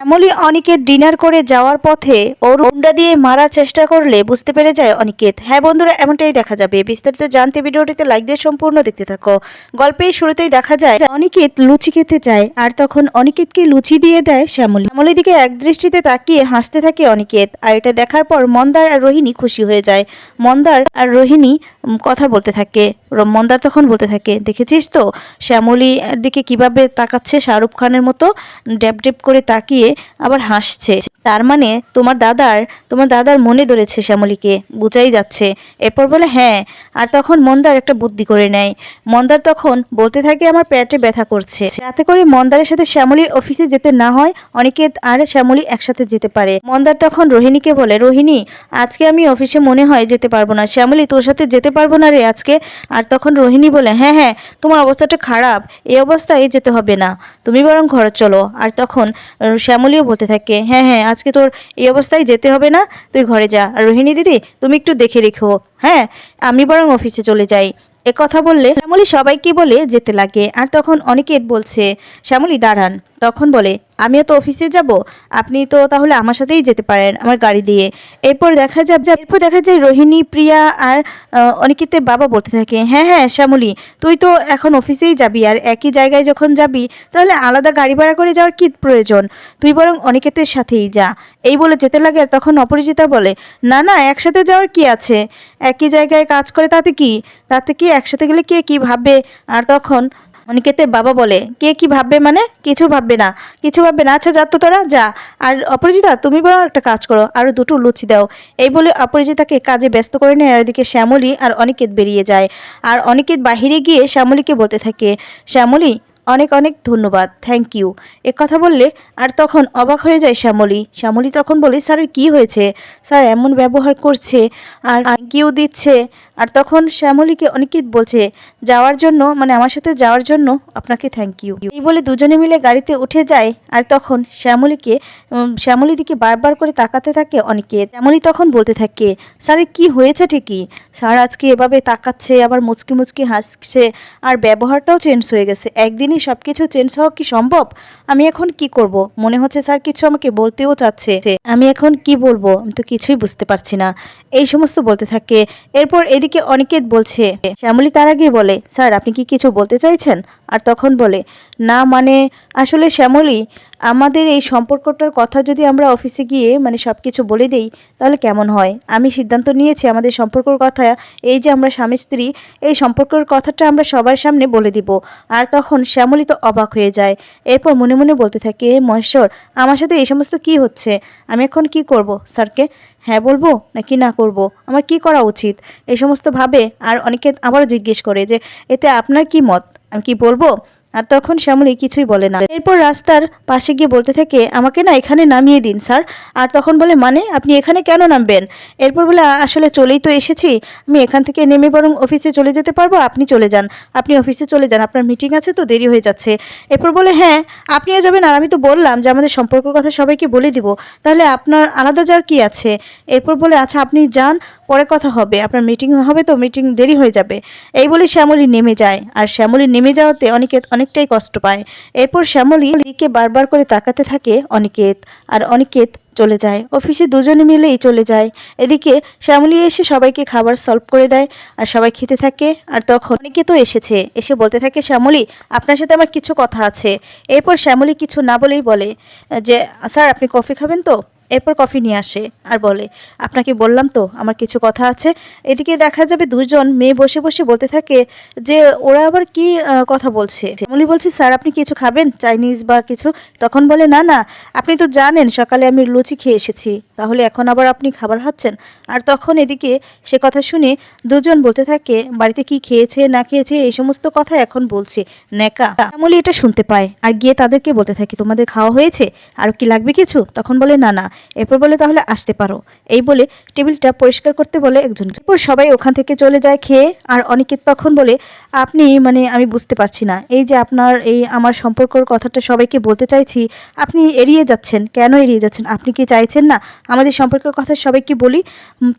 Shyamoli Aniket dinner করে যাওয়ার পথে ওর হুন্ডা দিয়ে মারার চেষ্টা করলে বুঝতে পেরে যায় অনিকেত। হ্যাঁ বন্ধুরা, এমনটাই দেখা যাবে। বিস্তারিত জানতে ভিডিওটিতে লাইক দিয়ে সম্পূর্ণ দেখতে থাকো। গল্পের শুরুতেই দেখা যায় অনিকেত লুচি খেতে চায় আর তখন অনিকেতকে লুচি দিয়ে দেয় শ্যামলী। শ্যামলীর দিকে এক দৃষ্টিতে তাকিয়ে হাসতে থাকে অনিকেত আর এটা দেখার পর মন্দার আর রোহিণী খুশি হয়ে যায়। মন্দার আর রোহিণী কথা বলতে থাকে মন্দা তখন বলতে থাকে, দেখেছিস তো, শ্যামলী দিকে কীভাবে তাকাচ্ছে শাহরুখ খানের মতো ড্যাপ ড্যাপ করে তাকিয়ে আবার হাসছে। তার মানে তোমার দাদার তোমার দাদার মনে ধরেছে শ্যামলীকে, বুঝাই যাচ্ছে। এরপর বলে হ্যাঁ আর তখন মন্দার একটা বুদ্ধি করে নেয়। মন্দার তখন বলতে থাকে, আমার পেটে ব্যথা করছে। যাতে করে মন্দারের সাথে শ্যামলীর অফিসে যেতে না হয়, অনেকে আর শ্যামলী একসাথে যেতে পারে। মন্দার তখন রোহিণীকে বলে, রোহিণী, আজকে আমি অফিসে মনে হয় যেতে পারব না। শ্যামলী, তোর সাথে যেতে পারব না রে আজকে? আর তখন রোহিণী বলে হ্যাঁ হ্যাঁ তোমার অবস্থাটা খারাপ। এই অবস্থায় যেতে হবে না। তুমি বরং ঘরে চলো। আর তখন শ্যামলীও বলতে থাকে হ্যাঁ হ্যাঁ আজকে তোর এই অবস্থায় যেতে হবে না, তুই ঘরে যা। আর রোহিণী দিদি, তুমি একটু দেখে রেখো। হ্যাঁ আমি বরং অফিসে চলে যাই। কথা বললে শ্যামলী সবাইকে বলে যেতে লাগে, আর তখন অনিকেত বলছে, শ্যামলি, দাঁড়ান। তখন বলে, আমিও তো অফিসে যাব, আপনি তো তাহলে আমার সাথেই যেতে পারেন আমার গাড়ি দিয়ে। এরপর দেখা যায় যা- এরপর দেখা যায় রোহিণী, প্রিয়া আর অনিকেতের বাবা বলতে থাকে হ্যাঁ হ্যাঁ শ্যামলী, তুই তো এখন অফিসেই যাবি, আর একই জায়গায় যখন যাবি, তাহলে আলাদা গাড়ি ভাড়া করে যাওয়ার কি প্রয়োজন? তুই বরং অনিকেতের সাথেই যা। এই বলে যেতে লাগে, আর তখন অপরিচিতা বলে, না না, একসাথে যাওয়ার কি আছে? একই জায়গায় কাজ করে তাতে কি? তাতে কি একসাথে গেলে কে কি ভাববে? আর তখন অনিকেতের বাবা বলে, কে কি ভাববে মানে? কিছু ভাববে না। কিছু ভাববে না। আচ্ছা যা তো তোরা, যা। আর অপরিচিতা, তুমি বরং একটা কাজ করো আরও দুটো লুচি দাও। এই বলে অপরিচিতাকে কাজে ব্যস্ত করে নেয়। আর এদিকে শ্যামলী আর অনিকেত বেরিয়ে যায়। আর অনিকেত বাহিরে গিয়ে শ্যামলীকে বলতে থাকে, শ্যামলী অনেক অনেক ধন্যবাদ থ্যাংক ইউ এ কথা বললে আর তখন অবাক হয়ে যায় শ্যামলী। শ্যামলী তখন বলে স্যারের কি হয়েছে? স্যার, এমন ব্যবহার করছে আর থ্যাংক ইউ দিচ্ছে। আর তখন শ্যামলীকে অনিকেত বলছে, যাওয়ার জন্য মানে আমার সাথে যাওয়ার জন্য আপনাকে থ্যাংক ইউ এই বলে দুজনে মিলে গাড়িতে উঠে যায় আর তখন শ্যামলীকে শ্যামলী দিকে বারবার করে তাকাতে থাকে অনেকে শ্যামলী তখন বলতে থাকে স্যারের কি হয়েছে ঠিকই? স্যার, আজকে এভাবে তাকাচ্ছে, আবার মুচকি মুচকি হাসছে, আর ব্যবহারটাও চেঞ্জ হয়ে গেছে। একদিনই সব কিছু চেঞ্জ হওয়া কি সম্ভব? আমি এখন কি করব? মনে হচ্ছে স্যার কিছু আমাকে বলতেও চাচ্ছে। আমি এখন কি বলব? আমি তো কিছুই বুঝতে পারছি না। এই সমস্ত বলতে থাকে। এরপর এদিকে অনিকেত বলছে, শ্যামলি তার আগে বলে, স্যার, আপনি কি কিছু বলতে চাইছেন? আর তখন বলে, না মানে আসলে শ্যামলী, আমাদের এই সম্পর্কটার কথা যদি আমরা অফিসে গিয়ে মানে সব কিছু বলে দেই, তাহলে কেমন হয়? আমি সিদ্ধান্ত নিয়েছি আমাদের সম্পর্কর কথা, এই যে আমরা স্বামী স্ত্রী, এই সম্পর্কের কথাটা আমরা সবার সামনে বলে দিব। আর তখন শ্যামলী তো অবাক হয়ে যায়। এরপর মনে মনে বলতে থাকে "এ মহেশ্বর, আমার সাথে এই সমস্ত কি হচ্ছে? আমি এখন কি করব? স্যারকে হ্যাঁ বলব নাকি না করব? আমার কি করা উচিত? এই সমস্ত ভাবে আর অনেকে আবারও জিজ্ঞেস করে যে, এতে আপনার কি মত? আমি কি বলব? আর তখন শ্যামলী কিছুই বলে না। এরপর রাস্তার পাশে গিয়ে বলতে থাকে, আমাকে না এখানে নামিয়ে দিন, স্যার। আর তখন বলে মানে? আপনি এখানে কেন নামবেন? এরপর বলে আসলে চলেই তো এসেছি। আমি এখান থেকে নেমে বরং অফিসে চলে যেতে পারব, আপনি চলে যান। আপনি অফিসে চলে যান, আপনার মিটিং আছে তো, দেরি হয়ে যাচ্ছে। এরপর বলে হ্যাঁ আপনিও যাবেন, আর আমি তো বললাম যে আমাদের সম্পর্কের কথা সবাইকে বলে দিব। তাহলে আপনার আলাদা যাওয়ার কি আছে? এরপর বলে আচ্ছা আপনি যান, পরে কথা হবে। আপনার মিটিং হবে তো, মিটিং দেরি হয়ে যাবে। এই বলে শ্যামলী নেমে যায়। আর শ্যামলী নেমে যাওয়াতে অনিকেত অনেকটাই কষ্ট পায়। এরপর শ্যামলী দিকে বারবার করে তাকাতে থাকে অনিকেত, আর অনিকেত চলে যায়। অফিসে দুজনে মিলেই চলে যায়। এদিকে শ্যামলী এসে সবাইকে খাবার সলভ করে দেয়, আর সবাই খেতে থাকে, আর তখন অনেকে তো এসেছে। এসে বলতে থাকে, শ্যামলী, আপনার সাথে আমার কিছু কথা আছে। এরপর শ্যামলী কিছু না বলেই বলে, যে, স্যার, আপনি কফি খাবেন তো? এরপর কফি নিয়ে আসে আর বলে, আপনাকে বললাম তো, আমার কিছু কথা আছে। এদিকে দেখা যাবে দুজন মেয়ে বসে বসে বলতে থাকে যে, ওরা আবার কি কথা বলছে? শ্যামলী বলছে, স্যার, আপনি কিছু খাবেন? চাইনিজ বা কিছু? তখন বলে, না না, আপনি তো জানেন সকালে আমি লুচি খেয়ে এসেছি, তাহলে এখন আবার আপনি খাবার খাচ্ছেন? আর তখন এদিকে সে কথা শুনে দুজন বলতে থাকে, বাড়িতে কি খেয়েছে, না খেয়েছে, এই সমস্ত কথা এখন বলছে নেকা মলি এটা শুনতে পায় আর গিয়ে তাদেরকে বলতে থাকে, তোমাদের খাওয়া হয়েছে? আর কি লাগবে কিছু? তখন বলে, না না এরপর বলে, তাহলে আসতে পারো। এই বলে টেবিলটা পরিষ্কার করতে বলে একজন। এরপর সবাই ওখান থেকে চলে যায় খেয়ে, আর অনিকেত তখন বলে, আপনি মানে আমি বুঝতে পারছি না। এই যে আপনার এই আমার সম্পর্কর কথাটা সবাইকে বলতে চাইছি, আপনি এড়িয়ে যাচ্ছেন। কেন এড়িয়ে যাচ্ছেন? আপনি কি চাইছেন না? আমাদের সম্পর্কের কথা সবাইকে বলি।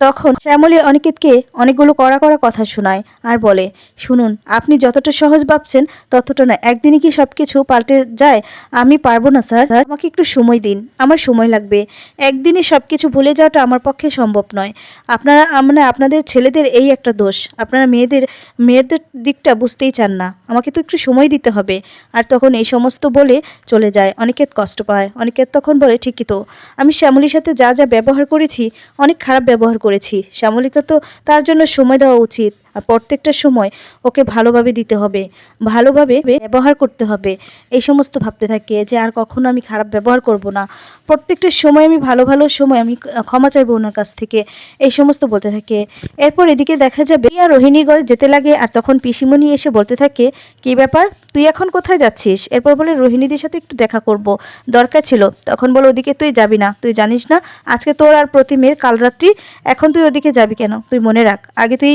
তখন শ্যামলী অনিকেতকে অনেকগুলো কড়া কড়া কথা শোনায় আর বলে, শুনুন, আপনি যতটা সহজ ভাবছেন, ততটা না। একদিনে কি সব কিছু পাল্টে যায়? আমি পারব না, স্যার। আমাকে একটু সময় দিন। আমার সময় লাগবে। একদিনে সব কিছু ভুলে যাওয়াটা আমার পক্ষে সম্ভব নয়। আপনারা মানে আপনাদের ছেলেদের এই একটা দোষ। আপনারা মেয়েদের মেয়েদের দিকটা বুঝতেই চান না। আমাকে তো একটু সময় দিতে হবে। আর তখন এই সমস্ত বলে চলে যায়। অনিকেত কষ্ট পায়, অনেকে তখন বলে, ঠিকই তো। আমি শ্যামলীর সাথে যা যা ব্যবহার করেছি, অনেক খারাপ ব্যবহার করেছি। শ্যামলীকে তো তার জন্য সময় দেওয়া উচিত। আর প্রত্যেকটা সময় ওকে ভালোভাবে দিতে হবে, ভালোভাবে ব্যবহার করতে হবে। এই সমস্ত ভাবতে থাকে যে আর কখনো আমি খারাপ ব্যবহার করব না। প্রত্যেকটা সময় আমি ভালো ভালো সময় আমি ক্ষমা চাইব ওনার কাছ থেকে। এই সমস্ত বলতে থাকে। এরপর এদিকে দেখা যাবে আর রোহিণীর ঘরে যেতে লাগে আর তখন পিসিমণি এসে বলতে থাকে, কি ব্যাপার? তুই এখন কোথায় যাচ্ছিস? এরপর বলে, রোহিণীদের সাথে একটু দেখা করব। দরকার ছিল। তখন বলে, ওদিকে তুই যাবি না। তুই জানিস না, আজকে তোর আর প্রতিমের কাল রাত্রি, এখন তুই ওদিকে যাবি কেন? তুই মনে রাখ। আগে তুই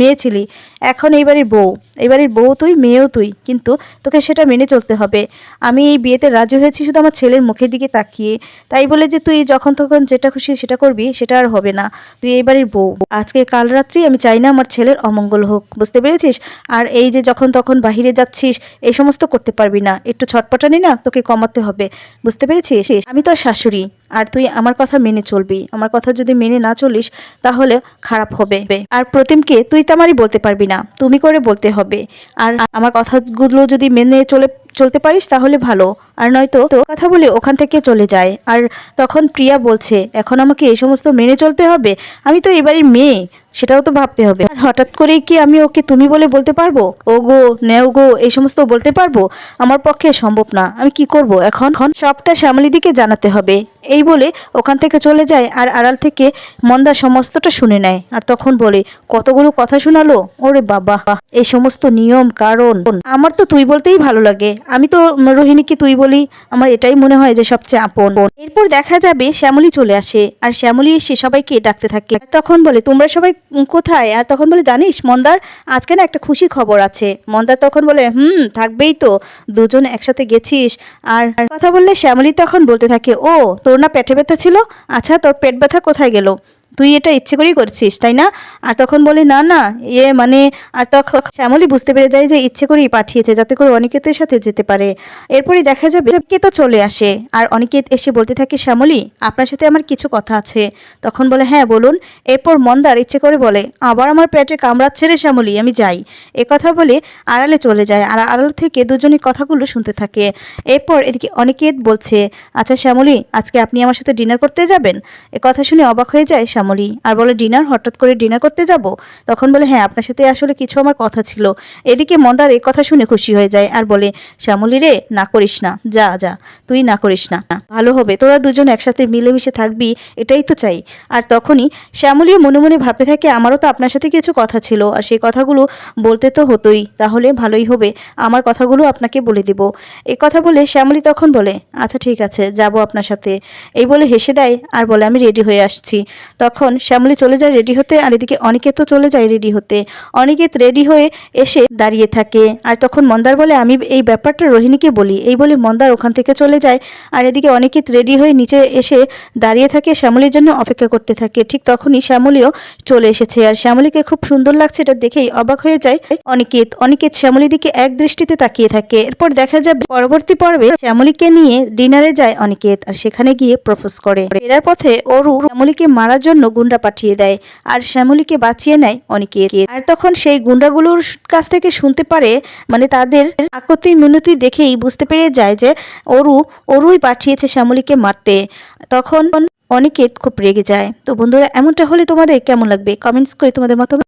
মেয়ে ছিলি এখন এই বাড়ির বউ। এই বাড়ির বউ তুই, মেয়েও তুই, কিন্তু তোকে সেটা মেনে চলতে হবে। আমি এই বিয়েতে রাজি হয়েছি শুধু আমার ছেলের মুখের দিকে তাকিয়ে। তাই বলে যে তুই যখন তখন যেটা খুশি সেটা করবি, সেটা আর হবে না। তুই এই বাড়ির বউ। আজকে কাল রাত্রি আমি চাই না আমার ছেলের অমঙ্গল হোক। বুঝতে পেরেছিস? আর এই যে যখন তখন বাহিরে যাচ্ছিস এই সমস্ত করতে পারবি না। একটু ছটপটানি না, তোকে কমাতে হবে। বুঝতে পেরেছিস? আমি তোর শাশুড়ি। আর তুই আমার কথা মেনে চলবি। আমার কথা যদি মেনে না চলিস, তাহলে খারাপ হবে। আর প্রতিমকে তুই তামারই বলতে পারবি না। তুমি করে বলতে হবে। আর আমার কথাগুলো যদি মেনে চলে, চলতে পারিস, তাহলে ভালো। আর নয়তো কথা বলে ওখান থেকে চলে যায়। আর তখন প্রিয়া বলছে, এখন আমাকে এই সমস্ত মেনে চলতে হবে? আমি তো এবারের মেয়ে। সেটাও তো ভাবতে হবে। আর হঠাৎ করেই কি আমি ওকে তুমি বলে বলতে পারব? ও গো নেও গো, এই সমস্ত বলতে পারব? আমার পক্ষে সম্ভব না। আমি কি করব এখন? সবটা শ্যামলিদিকে জানাতে হবে। এই বলে ওখান থেকে চলে যায় আর আড়াল থেকে মন্দা সমস্তটা শুনে নেয়। আর তখন বলে, কতগুলো কথা শোনালো? ওরে বাবা! এই সমস্ত নিয়ম, কারণ আমার তো তুই বলতেই ভালো লাগে। আমি তো রোহিণীকে তুই বলি। আমার এটাই মনে হয় যে সবচেয়ে আপন। এরপর দেখা যাবে শ্যামলী চলে আসে। আর শ্যামলী এসে সবাইকে ডাকতে থাকে। তখন বলে, তোমরা সবাই কোথায়? আর তখন বলে, জানিস, মন্দার আজকে না একটা খুশি খবর আছে। মন্দার তখন বলে, হুম, থাকবেই তো, দুজন একসাথে গেছিস। আর কথা বললে শ্যামলী তখন বলতে থাকে, ও, তোর না পেটে ব্যথা ছিল? আচ্ছা তোর পেট ব্যথা কোথায় গেল? তুই এটা ইচ্ছে করেই করছিস, তাই না? আর তখন বলি, না না ইয়ে মানে আর তখন শ্যামলী বুঝতে পেরে যায় যে ইচ্ছে করেই পাঠিয়েছে যাতে করে অনিকেতের সাথে যেতে পারে। এরপরই দেখা যাবে কে তো চলে আসে। আর অনিকেত এসে বলতে থাকে, শ্যামলী, আপনার সাথে আমার কিছু কথা আছে। তখন বলে হ্যাঁ বলুন। এরপর মন্দার ইচ্ছে করে বলে, আবার আমার পেটে কামড়াচ্ছে রে শ্যামলী, আমি যাই। এ কথা বলে আড়ালে চলে যায়। আর আড়াল থেকে দুজনে কথাগুলো শুনতে থাকে। এরপর এদিকে অনিকেত বলছে আচ্ছা শ্যামলী, আজকে আপনি আমার সাথে ডিনার করতে যাবেন? এ কথা শুনে অবাক হয়ে যায় শ্যামলী। আর বলে, ডিনার? হঠাৎ করে ডিনার করতে যাব? তখন বলে হ্যাঁ আপনার সাথে আসলে কিছু আমার কথা ছিল। এদিকে মন্দার এ কথা শুনে খুশি হয়ে যায়। আর বলে, শ্যামলী রে, না করিস না। যা যা। তুই না করিস না। ভালো হবে। তোরা দুজন একসাথে মিলেমিশে থাকবি, এটাই তো চাই। আর তখনই শ্যামলীও মনে মনে ভাবতে থাকে, আমারও তো আপনার সাথে কিছু কথা ছিল, আর সেই কথাগুলো বলতে তো হতোই, তাহলে ভালোই হবে। আমার কথাগুলো আপনাকে বলে দেব। এই কথা বলে শ্যামলী তখন বলে আচ্ছা ঠিক আছে, যাব আপনার সাথে। এই বলে হেসে দেয়, আর বলে, আমি রেডি হয়ে আসছি। তখন শ্যামলী চলে যায় রেডি হতে, আর এদিকে অনিকেতও চলে যায় রেডি হতে। অনিকেত রেডি হয়ে এসে দাঁড়িয়ে থাকে, আর তখন মন্দার বলে, আমি এই ব্যাপারটা রোহিণীকে বলি। এই বলে মন্দার ওখান থেকে চলে যায়, আর এদিকে অনিকেত রেডি হয়ে নিচে এসে দাঁড়িয়ে থাকে, শ্যামলীর জন্য অপেক্ষা করতে থাকে। ঠিক তখনই শ্যামলীও চলে এসেছে আর শ্যামলীকে খুব সুন্দর লাগছে এটা দেখেই অবাক হয়ে যায় অনিকেত। অনিকেত শ্যামলীর দিকে এক দৃষ্টিতে তাকিয়ে থাকে। এরপর দেখা যাবে পরবর্তী পর্বে শ্যামলীকে নিয়ে ডিনারে যায় অনিকেত আর সেখানে গিয়ে প্রপোজ করে। ফেরার পথে অরু শ্যামলীকে মারার জন্য গুন্ডা পাঠিয়ে দেয় আর শ্যামলীকে বাঁচিয়ে নেয় অনিকেত। আর তখন সেই গুন্ডাগুলোর কাছ থেকে শুনতে পারে মানে তাদের আকতি মিনতি দেখেই বুঝতে পেরে যায় যে অরু, অরুই পাঠিয়েছে শ্যামলীকে মারতে, তখন অনেকে খুব রেগে যায়। তো বন্ধুরা, এমনটা হলে তোমাদের কেমন লাগবে? কমেন্টস করে তোমাদের মতামত